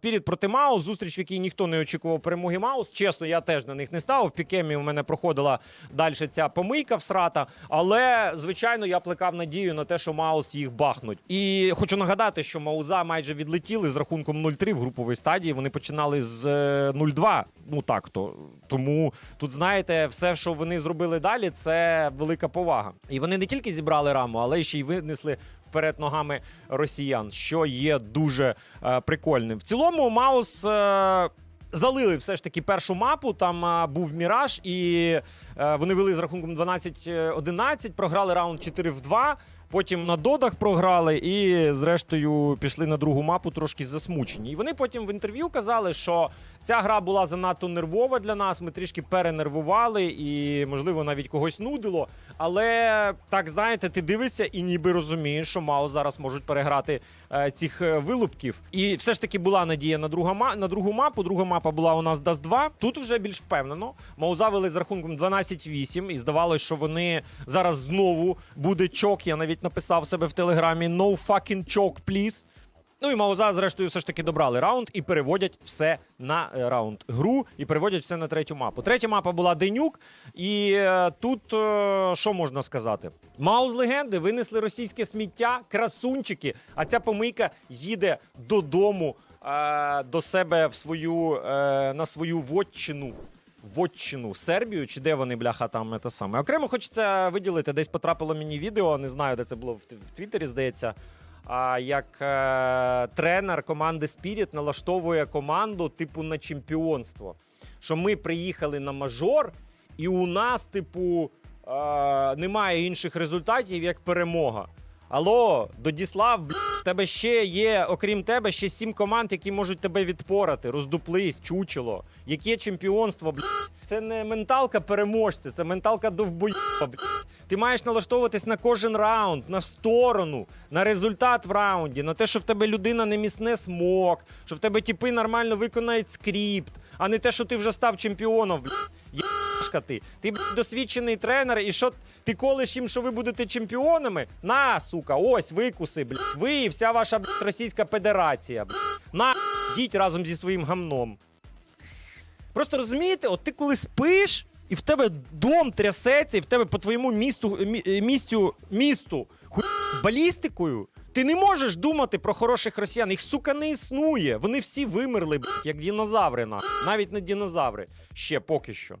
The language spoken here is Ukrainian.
Спіріт проти Маус, зустріч, в якій ніхто не очікував перемоги Маус. Чесно, я теж на них не став. В пікемі у мене проходила далі ця помийка всрата. Але, звичайно, я плекав надію на те, що Маус їх бахнуть. І хочу нагадати, що Мауза майже відлетіли з рахунком 0-3 в груповій стадії. Вони починали з е, 0-2. Ну так то. Тому тут, знаєте, все, що вони зробили далі, це велика повага. І вони не тільки зібрали раму, але ще й винесли вперед ногами росіян, що є дуже е, прикольним. В цілому, Маус. Е, Залили все ж таки першу мапу. Там а, був міраж, і е, вони вели з рахунком 12-11, програли раунд 4 в 2. Потім на додах програли, і зрештою пішли на другу мапу трошки засмучені. І вони потім в інтерв'ю казали, що ця гра була занадто нервова для нас. Ми трішки перенервували, і можливо навіть когось нудило. Але так знаєте, ти дивишся і ніби розумієш, що Маус зараз можуть переграти е, цих е, вилупків. І все ж таки була надія на, друга на другу мапу. Друга мапа була у нас Dust 2. Тут вже більш впевнено. Мауза вели з рахунком 12-8, і здавалось, що вони зараз знову буде чок. Я навіть написав себе в телеграмі No fucking choke, please. Ну і Мауза, зрештою, все ж таки добрали раунд і переводять все на е, раунд гру і переводять все на третю мапу. Третя мапа була Денюк, і е, тут е, що можна сказати? Маус легенди винесли російське сміття, красунчики. А ця помийка їде додому до себе в свою на свою вотчину. Вотчину Сербію, чи де вони, бляха, там те саме. Окремо хочеться виділити, десь потрапило мені відео, не знаю, де це було в, Твіттері, здається. А як е, тренер команди Spirit налаштовує команду типу на чемпіонство. Що ми приїхали на мажор, і у нас, типу, е, немає інших результатів, як перемога. Алло, Додіслав, блядь, в тебе ще є, окрім тебе, ще сім команд, які можуть тебе відпорати. Роздуплись, чучело. Яке чемпіонство, блядь? Це не менталка переможця, це менталка довбоєба, блядь. Ти маєш налаштовуватись на кожен раунд, на сторону, на результат в раунді, на те, що в тебе людина не місне смок, що в тебе тіпи нормально виконають скрипт, а не те, що ти вже став чемпіоном. Єшка ти. Ти блядь, досвідчений тренер, і що ти колиш їм, що ви будете чемпіонами? На, сука, ось викуси, блядь. Ви і вся ваша блядь, Російська Федерація. Блядь. На, йдіть разом зі своїм гамном. Просто розумієте, от ти коли спиш, і в тебе дом трясеться, і в тебе по твоєму місту, мі- е, місту ху... балістикою. Ти не можеш думати про хороших росіян. Їх, сука, не існує. Вони всі вимерли, блядь, як динозаври, на. навіть не динозаври. Ще поки що.